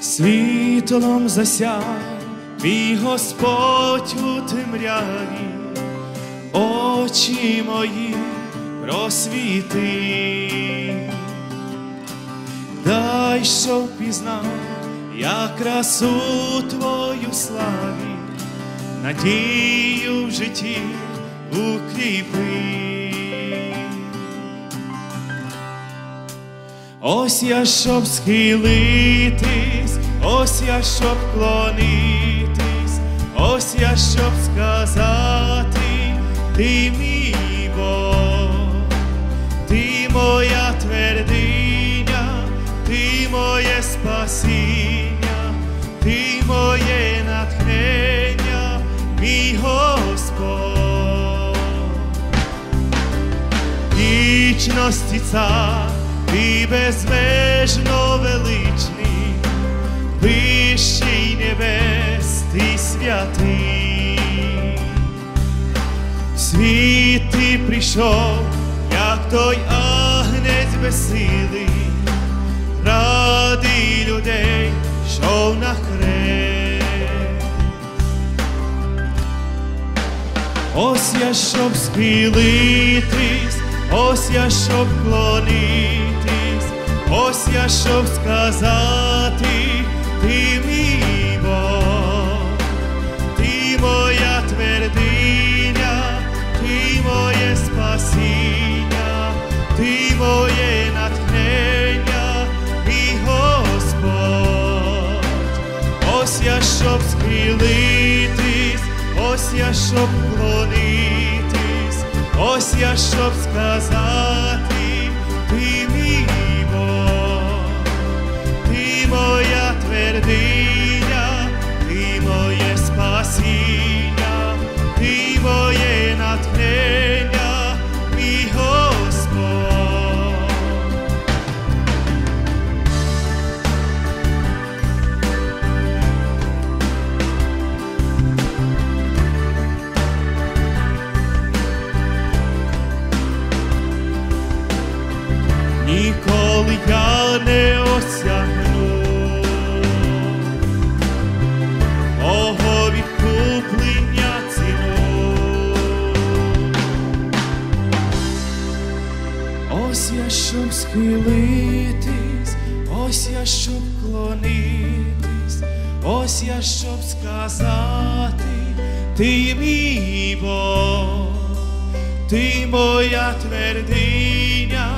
світлом засяй, твій Господь у темряві, очі мої просвіти, дай, щоб пізнав, я красу твою славі, надію в житті укріпи. Ось я щоб схилитись, ось я щоб клонитись, ось я щоб сказати, ти мій Бог, ти моя твердиня, ти моє спасіння, ти моє натхнення, мій Господь вічності цар, ти безмежно величний, вищий небес, ти святий. Світ ти прийшов, як той агнець безсилий, ради людей, йшов на хрест. Ось я щоб схилитись, ось я щоб клонитись, ось я щоб сказати, ти мій Бог, ти моя твердиня, ти моє спасіння, ти моє натхнення, мій Господь. Ось я щоб схилитись, ось я щоб клонитись, ось я щоб сказати, ніколи я не осягну мого відкуплення ціну. Ось я щоб схилитись, ось я щоб клонитись, ось я щоб сказати, ти мій Бог. Ти моя твердиня,